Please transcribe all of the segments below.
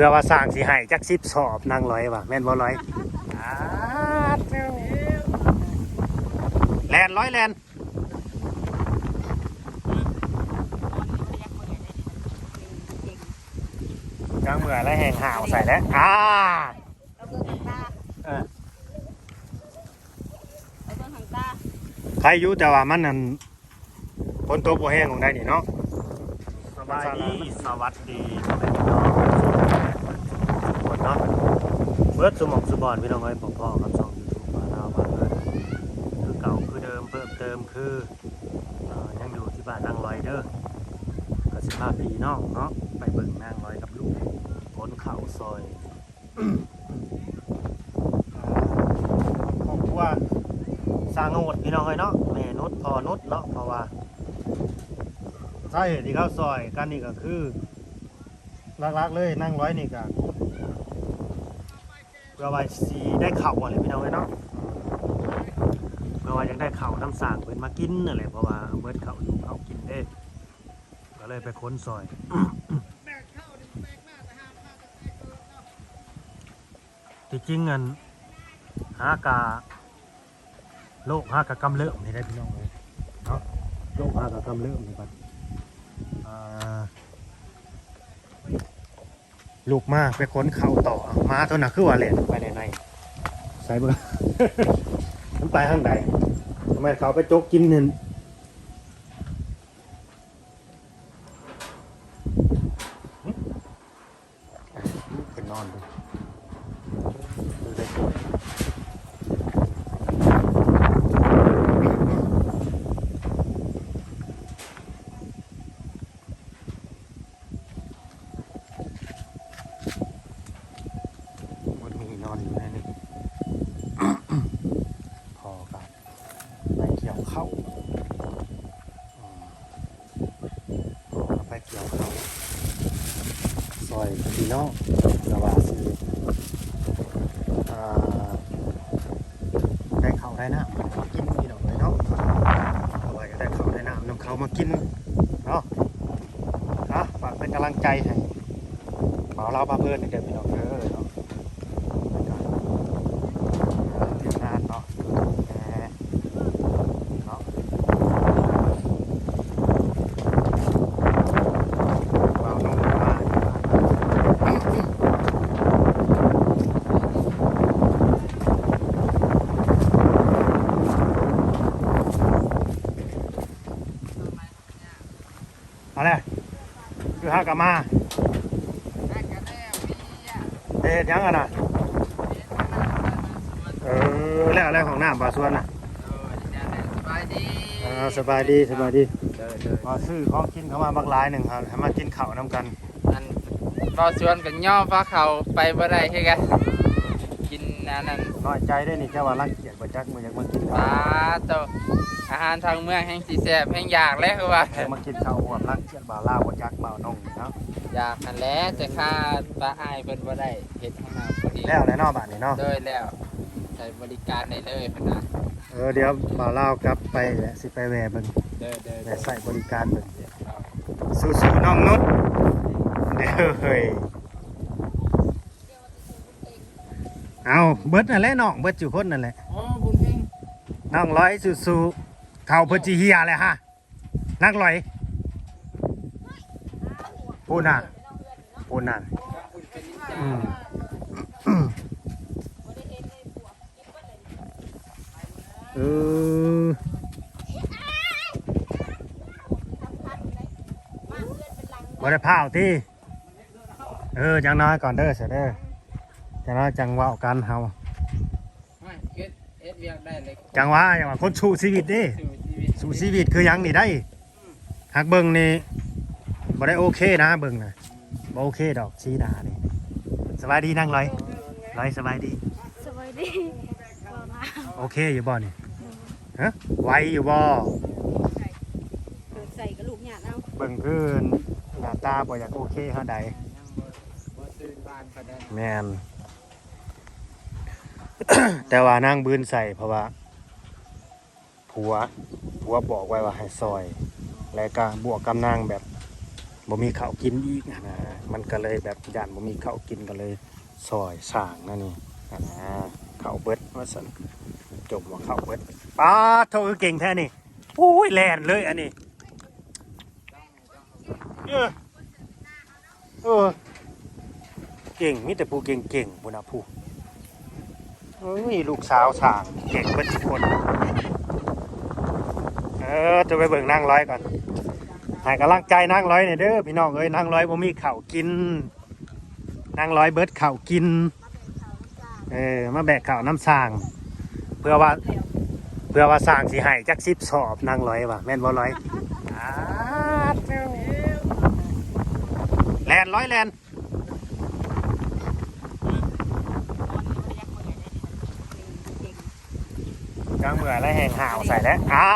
พื่อว่าสร้างสิให้จักสิบสอบนางร้อยว่ะแม่นบ่ร้อยอ่าเจ้าแลนร้อยแลนกลางเมื่อแล้วแหงห่าวใส่แล้วอ่าเอาเบิ่งทางตาเออเอาเบิ่งทางตาใครอยู่แต่ว่ามันนั่นคนตัวบ่แห้งของได้นี่เนาะสบายดีสวัสดีพ่อแม่พี่น้องทุกค นเนาะเบิดสมองสุบอนพี่น้องเอ้พ่อๆกับช่อง YouTube มาดาบ้านเพิ่นคือเก่าคือเดิมเพิ่มเติมคือยังอยู่ที่บ้านนางร้อยเด้อก็สิพาพี่น้องเนาะไปเบิ่งนางร้อยกับลูกคนเข่าซอยครอบครัวสร้างโนดพี่น้องเอ้เนาะแม่นุชพ่อนุชเนาะเพราะว่าสาเหตุที่เขาซอยกันนี่ก็คือลักๆเลยนั่งร้อยนี่ก็เพื่อไว้สีได้เข่าอะไรพี่น้องเอ้ยเนาะเพื่อว่าอยากได้เข่าน้ำสางเพิ่นมากินนั่นแหละเพราะว่าเบิดเข่าอยู่เขากินเด้ก็เลยไปค้นซอยที่จริงเงินหากาโลกหากากำเริ่มนี่ได้พี่น้องเลยเนาะโลกหากากำเริ่มนี่บัดอ่า ลูกมากไปค้นเข่าต่อมาตัวน่ะคือว่าแหลนไปในในใส่เบอร์มันไปข้างใดทำไมเขาไปโจกกินเนี่ยขึ้นนอนดูดูได้ตัวมันมีนอนอยู่ในนี้ พอกับไปเกี่ยวเข้าอืมพอกับไปเกี่ยวเข้าซอยพี่ น้องระว่าสิอ่าได้เข้าได้น้ำมากินพี่น้องเลยเนาะเอาไว้ก็ได้เข้าได้น้ำนำเขามากินเนาะนะฝากเป็นกำลังใจให้เมาเราพาเพื่อนเด็กพี่น้องเด้อเนาะเรียนงานเนาะแหมเนาะเอาน้องมาเอาเลยคือหา กลับมาเฮ็ดหยังกันน่ะเออแล้วอะไรของน้ำปลาส่วนน่ะสบายดีอ่าสบายดีสบายดีเด้อเด้อมาซื้อของกินเข้ามาบักหลายหนึ่งครับให้มากินข้าวน้ำกันอันรอชวนกันย่อฟ้าเขาไปบ่ได้คือกันกินอันนั้นน้อยใจได้นี่แค่ว่ารังเกีย จบ่จักมืออยากมากินปลาโตอาหารทางเมืองแห่งสีแซ่บแห่งอยากแล้วคือว่า อยากมากินข้าวหวมรังเกียจบ่าวลาวบ่จักบ่าวนงเนาะอยากกันแหล้วจะค่าปลาอายเพิ่นบ่ได้เฮ็ดให้เราพอดีแล้วแล้วเนาะบ้านนี้เนาะ โดยแล้วใช้บริการได้เลยเพิ่นนะเออเดี๋ยวบ่าวลาวกลับไปแหละสิไปแหวะเบิ่งเด้อเด้อแหเด้วะอใส่บริการเบิ่งสู้ๆน้องนุชเด้อเฮ้ยเอาเบิดนั่นแหละน้องเบิดอยู่คนนั่นแหละอ๋อบุญเพ่ง น้องร้อยสู้ๆเข้าเพิ่นสิเฮียเลยฮะนักร้อยพูดน่ะพูดน่ะเป็นนิจาอืมเออบ่ได้พาวที่เออจังน้อยก่อนเด้อเสยเด้อจังน้อยจังว่ากันเฮา ไม่เฮ็ดเฮ็ดเวียกได้เลย จังว่าจังว่าคนสู้ชีวิตเด้สู่ชีวิตสู้ชีวิตคือหยังนี่ได้หักเบิ่งนี่บ่ได้โอเคนะเบิ่งนะบ่โอเคดอกชีหนานี่สบายดีนั่งร้อยร้อยสบายดีสวัสดีบ่มาโอเคอยู่บ่นี่ฮะไหวอยู่บ่เปิดใส่กระลูกหยาดเอาเบิ่งคือหน้าตาบ่อยากโอเคเท่าใดยังบ่บ่ตื่นบ้านก็ได้แม่นแต่ว่านางบืนใส่เพราะว่า ผัวผัวบอกไว้ว่าให้ซอย แล้วก็บวกกับนางแบบบ่มีข้าวกินอีกนะมันก็เลยแบบย่านบ่มีข้าวกินก็เลยซอยสร้างนั่นนี่นะข้าวเบิดว่าซั่นจมว่าข้าวเบิดป้าดโทคือเก่งแท้นี่โอ้ยแลนเลยอันนี้เออเออเก่งมีแต่ผู้เก่งๆพุ่นน่ะผู้เอ้ยลูกสาวสางเก่งเบิดทุกคน เออจะไปเบิ่งนั่งร้อยก่อนให้กำลังใจนั่งร้อยเนี่ยเด้อพี่น้องเอ้ยนั่งร้อยบ่มีข้าวกินนั่งร้อยเบิดข้าวกิน เออมาแบกข้าวน้ำสร้าง เพื่อว่าเพื่อว่าสร้างสิให้จักสิบสอบนั่งร้อยว่ะแม่นบ่ร้อยแลนร้อยแลนกลางเมื่อแล้วแหงห่าวใส่แล้วอ่า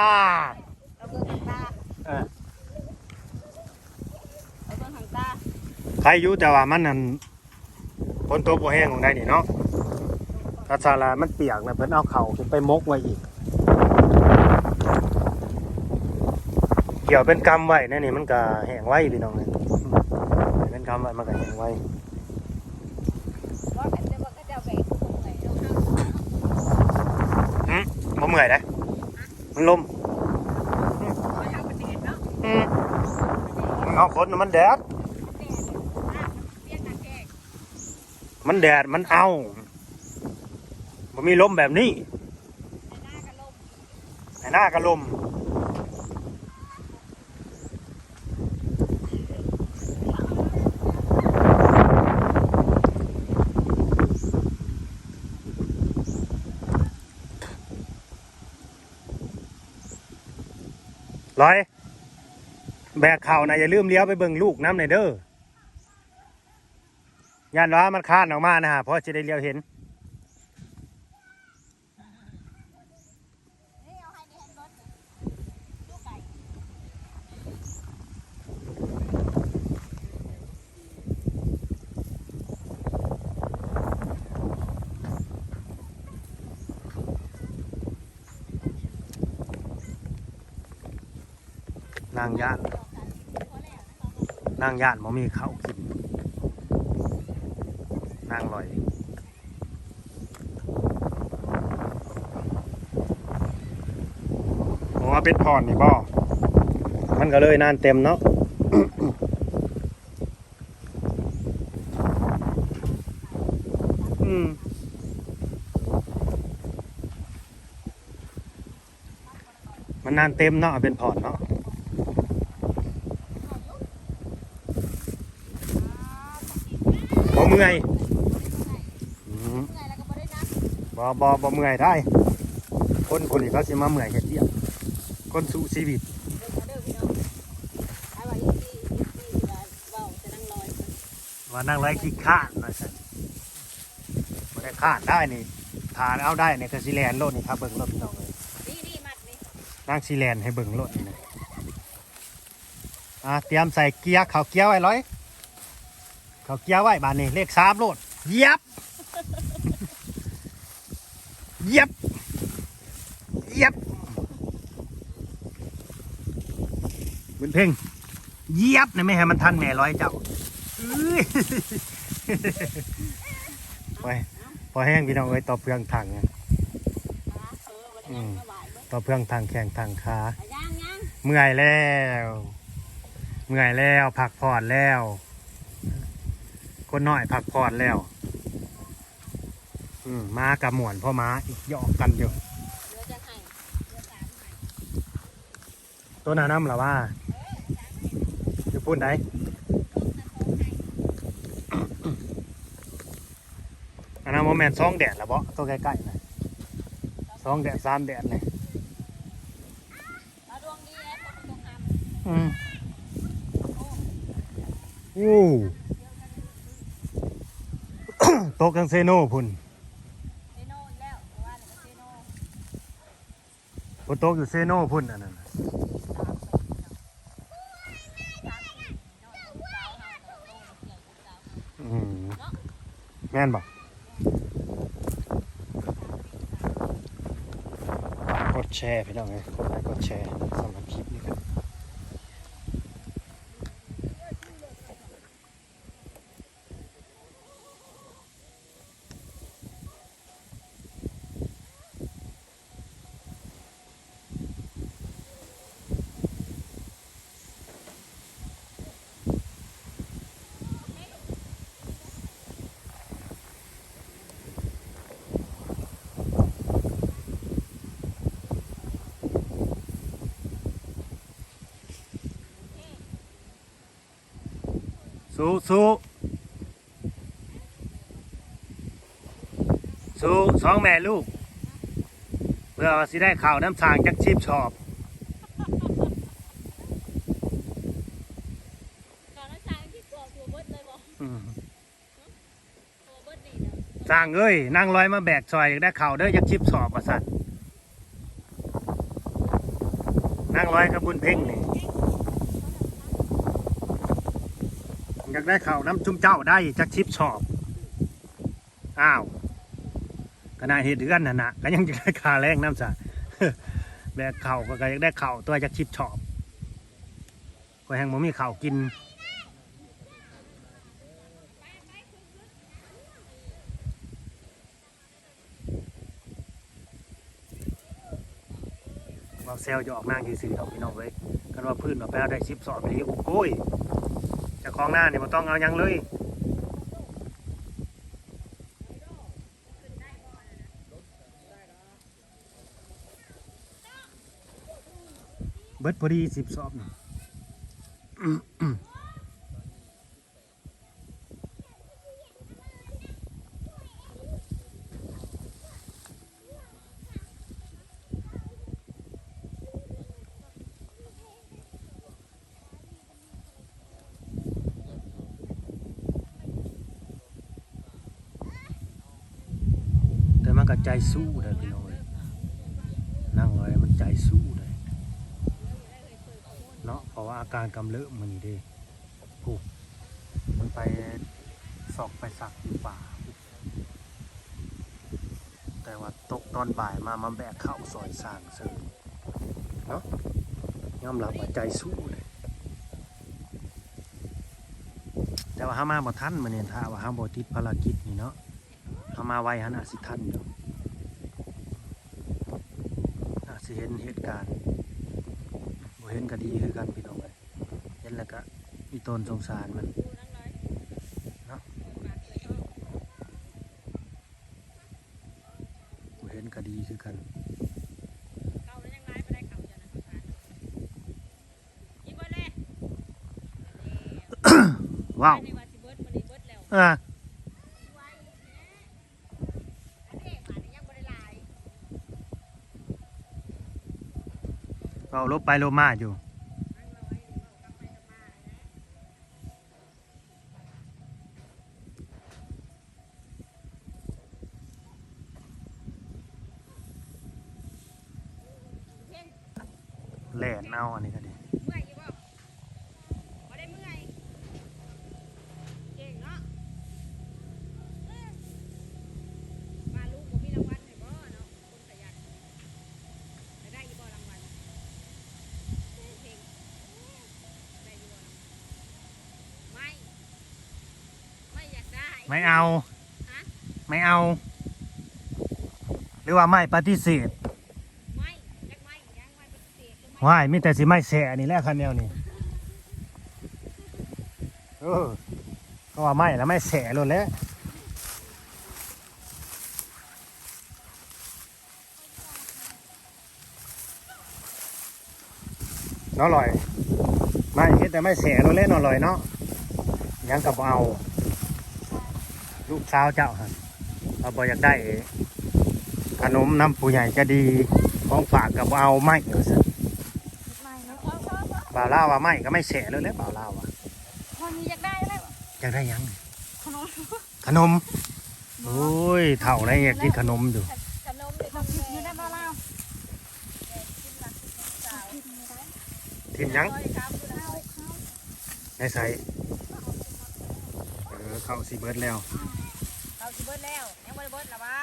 เอาเบิ่งทางตา เออ เอาเบิ่งทางตา ใครอยุ่แต่ว่ามันนั่นฝนตกบ่แห้งของได้นี่เนาะถ้าซาลามันเปียกนะเพิ่นเอาเข่าขึ้นไปมกไว้อีก เกี่ยวเป็นกำไว้นั่นนี่มันก็แห้งไว้พี่น้องเลยเป็นกำไว้มันก็แห้งไว้ว่ากันจะว่าก็จะเอาไปไหนเอาเข้าบ่เมื่อยได้มันลมไปทางประเทศเนาะอืมมันเอาคนมันแดด เปลี่ยนเปลี่ยนหน้าแขก มันแดดมันเอาบ่มีลมแบบนี้หน้ากันลมหน้าก็ลมร้อย แบกเข่านะอย่าลืมเลี้ยวไปเบิ่งลูกน้ำในเด้อ ยานว่ามันคลานออกมานะฮะเพราะจะได้เลี้ยวเห็นนางยานนางยานบ่มีเขากิน นางลอยโอ้ว่าเป็นพรนี่บ่มันก็เลยนานเต็มเนาะอืมมันนานเต็มเนาะเป็นพรเนาะบ่เมื่อยอืม เมื่อยแล้วก็บ่ได้นะ บ่บ่บ่เมื่อยได้ คนคนนี้เขาสิมาเมื่อยเฮ็ดเดียวคนสู้ชีวิตเบิ่งเอาเด้อพี่น้องไอ้ว่าอีซี่อีซี่ว่าเว้าจะนั่งลอยเพิ่นว่านั่งไร้ขี้ข้านว่าซั่นบ่ได้ข้านได้นี่ทานเอาได้นี่ก็สิแลนรถนี่ครับเบิ่งรถพี่น้องเลยนี่นี่มัดนี่นั่งสิแลนให้เบิ่งรถนี่นะอ่าเตรียมใส่เกียร์เข้าเกียร์ไว้ร้อยเข้าเกียร์ไว้บานนี้เลข3โลดเหยียบ เยียบเหยียบบุญเพ่งเยียบนี่ไม่ให้มันทันแม่ร้อยเจ้าไปพอแห้งพี่น้องเอ้ยต่อเพื่องทางเนี่ยเออบ่ได้อืนั่งต่อเพื่องทางแข่งทางขาเมื่อยแล้วเมื่อยแล้วพักผ่อนแล้ว คนน้อยพักผ่อนแล้ว อืมมากับหมวนพ่อม้าอีกหยอกกันอยู่ เดี๋ยวจะให้เดี๋ยวสามให้ตัวหนาน้ำหรอว่าจะพูดไหนอันนั้นโมแมนซองแดดละบ่ตัวใกล้ๆนะซองแดดสามแดดเลยเอาดวงดีแอปเอาไปตรงหามอืมอู้โตะกังเซโน่พุ่น เซโน่อีกแล้วว่าแล้วก็เซโน่ พุ่ นโตะอยู่เซโน่พุ่นอันนั้นแม่นบอกกดแชร์พี่น้องเลยกดไลค์กดแชร์สำหรับคลิปนี้ครับ สู้สู้สู้สองแม่ลูก เพื่อว่าสิได้ข่าวน้ำสางจักชีพชอบก่อนน้ำชาที่กลัวกลัวเบิดเลยบอกอืมกลัวเบิดนี่เนาะสร้างเอ้ยนั่งร้อยมาแบกซอยอยากได้ข่าวเด้อจักชีพชอบประสัตว์นั่งร้อยกับบุญเพ่งนี่อยากได้ข่าวน้ำจุ่มเจ้าได้จักชีพชอบอ้าวขณะเหตุเดือนน่ะนะก็ยังจะได้คาแรงน้ำสะแบกเข่าวก็ก็อยากได้เข่าวตัวจักชีพชอบก็แห่งบ่มีข่าวกินเราเซลจะออกนางกี่สี่ดอกพี่น้องเลยกันว่าพื้นเราไปเอาได้ชิปสอบไปโอ้โก้ย จะคล้องหน้าเนี่ยมันต้องเอายังเลยเบิดพอดีสิบสอบนี่แสู้เลยพี่น้องเลยนั่งไว้มันใจสู้เลยเนาะเพราะว่าอาการกำเริบมันนี่เด้ผูกมันไปสอกไปสักอยู่ป่า แต่ว่าตกตอนบ่ายมามาแบกเข้าซอยสร้างเสริมเนาะยอมรับว่าใจสู้เลยแต่ว่าห้ามาบ่ทันมาเนี่ยถ้าว่าห้าบ่ติดภารกิจนี่เนาะห้ามาไวหันอาสิทันอยู่อาจสิเห็ นเหตุการณ์บ่เห็นก็ดีคือกันพี่น้องเลยเห็นแล้วก็อีตนสงสารมันดูนั่งเลยเนาะปากเลยก็บ่เห็นก็ดีคือกันเก่าแล้วยังไงไม่ได้เก่าจะนะขอทานยิ้มเบิดเลย ว้าว ในวันสิเบิดมันนี่เบิดแล้ว อะ ไว้แหน่อันนี้หมานี่ยังบ่ได้ลาย เราลบไปลบมาอยู่ นั่งร้อยเว้ากลับไปกลับมานะ เพ่ง แหล่นเอาอันนี้ก็ดี เมื่อยอยู่บ่บ่ได้เมื่อยเก่งเนาะเอ้ยมาลูกบ่มีรางวัลให้บ่เนาะคนขยันได้ได้อยู่บ่รางวัลเพ่งได้อยู่บ่รางวัลไม่ ไม่อยาก ได้ไม่เอาฮะไม่เอา หรือว่าไม่ปฏิเสธไม่จักไม่ยังไม่ปฏิเสธจักไม่ว่ายมีแต่สิไม่แสนี่แหละคันแนวนี้เออก็ว่าไม่แล้วไม่แสโลดแล้วเนาะลอย ไม่เฮ็ดแต่ไม่แสโลดแล้วเนาะลอยเนาะยังกับเอา ลูกสาวเจ้าฮะเราบออยากได้ขนมน้ำผู้ใหญ่จะดีของฝากกับเอาไม่เออสิไม่เนาะเอาเอาเอาบ่าวล่าวว่าไม่ก็ไม่แฉเลยแหล้วบ่าวล่าวว่าพอมีอยากได้แล้วอยากได้หยัง ขนมขนมโอ้ยเท่าไรอยากกินขนมอยู่ขนมเลยทำอยู่ได้บ่เล่าทิมหยังร้อยครับดูนะในใส่เออเข้าสีเบิร์ดแล้ว เราสิเบิดแล้วยังบ่ได้เบิดหรอวะ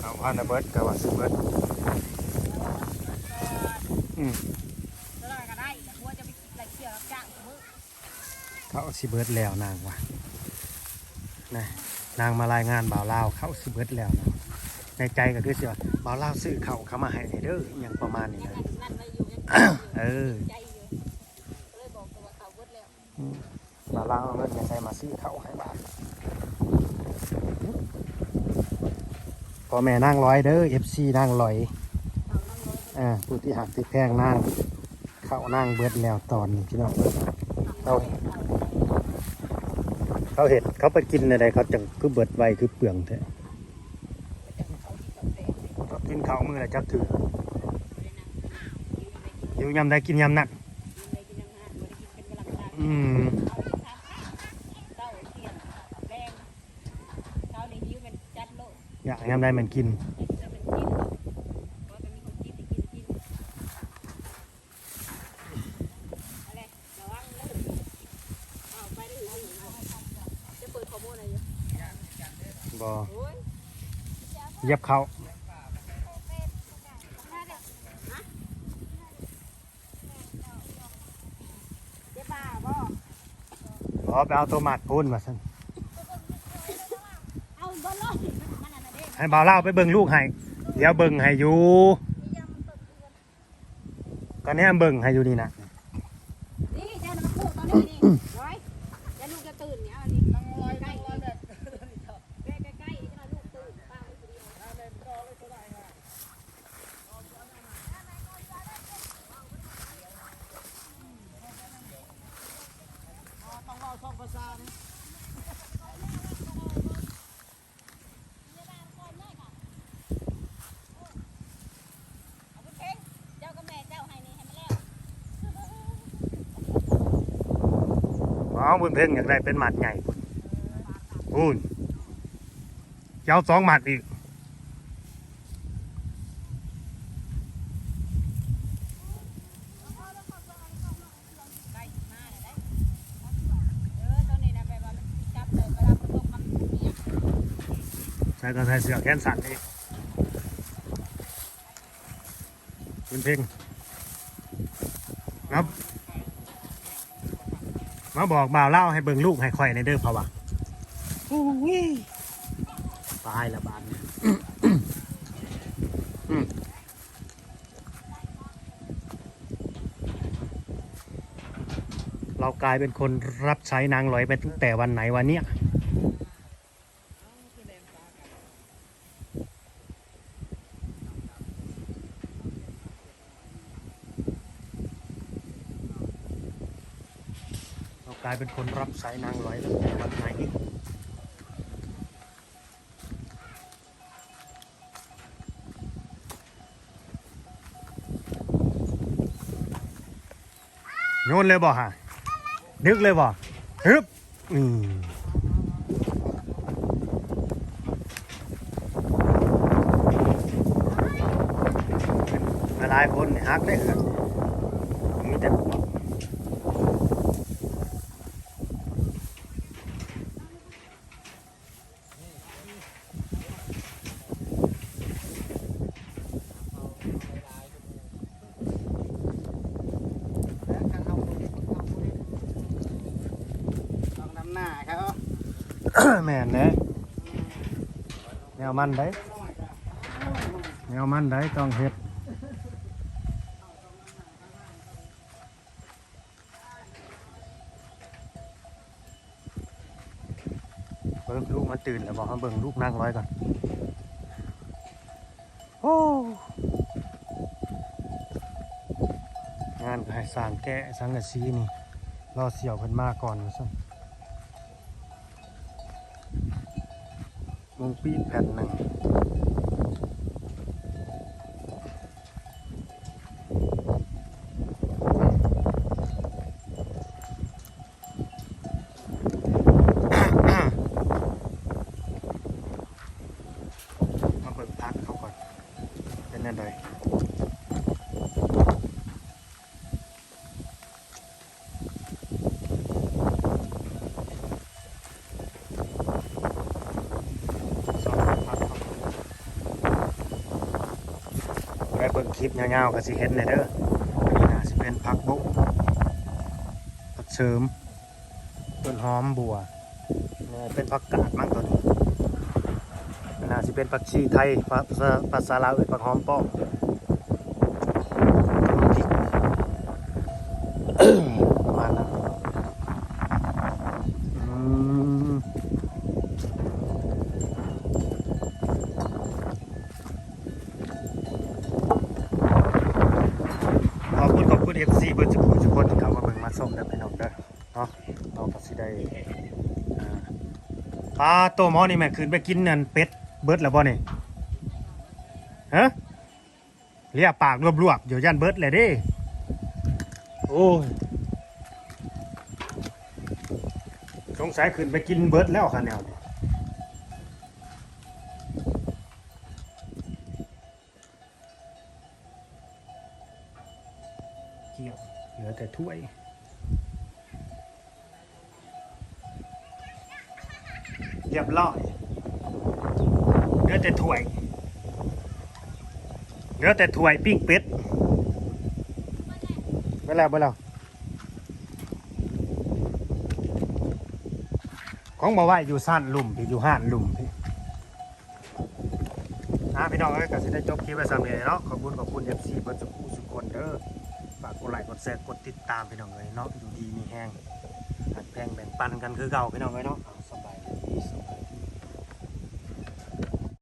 เอาพันนะเบิร์ดก็ว่าสีเบิร์ดอืมเท่าไหร่ก็ได้แต่กลัวจะไปไหลเกี่ยวรับจ้างมื้อเข้าสีเบิร์ดแล้วนางว่ะนะนางมารายงานบ่าวล่าวเข้าสีเบิร์ดแล้วนะในใจก็คือเสียบ่าวล่าวซื้อเขาวเขามาให้ในเด้ออหย่างประมาณนี้ยังนะนั่นไว้อยู่ยังเออใจอยู่ก็เลยบอกตัวว่าเขาเบิดแล้วบ่าวล่าวเอาเงินมาใส่มาซื้อเขาวให้บ้านพ่ อแม่นั่งร้อยเด้อ FC นั่งร้อยเอานั่งร้อย อ่าผู้ที่หักที่แพงนั่งเข้านั่งเบิดแล้วตอนนี้พี่น้องเอ้ยหักเอาเขาเห็ดเขาไปกินอะไรเขาจังคือเบิดไวคือเปลืองแท้กินข้าวมืออะไรจักถืออยู่ยำได้กินยำนั่นอืม เต้าเทียนแรงเต้าในหิวมันจัดโล กอยากยำได้มันกินจะเป็นกินเพราะมันมีคนกินไปกินกินอมโมยอะไรอยู่บอยเย็บเขาเจ๊บ้าบ่ขอไปเอาตัวหมัดพูนมาสั่น เอาบอลเลยมันอันนั้นเด้ ให้บ่าวเล่าไปเบิ่งลูกให้เดี๋ยวเบิ่งให้อยู่ก็แน่เบิ่งให้อยู่นี่นะ นี่เจ้าน้ำพูดตอนนี้นี่ร้อยอย่าลูกจะตื่นเนี่ยเอาดินั่งลอยใกล้ๆแบบใกล้ใกล้ๆจะลูกตื่นป้าไม่ตื่น เอาไปเพ่งเจ้ากับแม่เจ้าให้นี่ให้มันแล้ว เอา บุญเพ่งอยากได้เป็นหมัดใหญ่พูนเจ้าสองหมัดอีกใกล้มาดอีกใส่ก็ใส่เสือแขนสั้นอีกบุญเพ่งครับ มาบอกบ่าวเล่าให้เบิ่งลูกให้ข่อยในเด้อเพราะว่าโอ้ยตายละบาดเนี่ยอืมเรากลายเป็นคนรับใช้นางลอยไปตั้งแต่วันไหนวันเนี้ย เรายเป็นคนรับสายนางร้อยตั้งแต่วันไหนโยนเลยบ่ฮะนึกเลยบ่ฮึบอืมหลายคนเนี่ยฮักได้เหรอมีแต่ ต้องนำหน้าเขา แม่นเด้แนว มันได้แนวมันได้ต้องเฮ็ดเบิ่งลูกมันตื่นแล้วบอกให้เบิ่งลูกนั่งร้อยก่อน โอ้ งานก็ให้สร้างแกะสังกะสีนี่ รอเสี่ยวเพิ่นมาก่อนว่าซั่น มุงปีนแผ่นหนึ่งมาเปิดพักเขาก่อน เป็นยังไง คลิปยาวๆก็สิเห็นเลยเด้อนนี้น่าสิเป็นผักบุกผักเสริมต้นหอมบัวเนี่ยเป็นผักกาดมั้งตัวนี้น่าสิเป็นผักชีไทยภาษาภาษาลาวเอ่ยผักหอมป้อม มทุกคนที่เข้ามาเบิ่งเด้อพี่น้องเด้อเนาะเราก็สิได้ปลาโตหมอนี่แม่คืนไปกินนั่นเป็ดเบิดแล้วบ่นี่ฮะเลียปากรวบๆเดี๋ยวยันเบิดเลยด้โอ้ยสงสัยคืนไปกินเบิดแล้วค่ะแนวนี้เกี่ยวเหลือแต่ถ้วย รียบร้อยเหลือแต่ถ้วยเหลือแต่ถ้วยปิ้งเป็ดไปแล้วไปแล้วของมาไหวอยู่ซ่านลุ่มพี่อยู่ห้านลุ่มพี่อะพี่น้องเอ้ยก็สิได้จบคลิปไปสำเร็จเนาะขอบคุณขอบคุณ FC เบิร์ดสุขุสุกคนเด้อฝากกดไลค์กดแชร์กดติดตามพี่น้องเอ้ยเนาะอยู่ดีมีแห้งหักแพงแบ่งปันกันคือเก่าพี่น้องเอ้ยเนาะ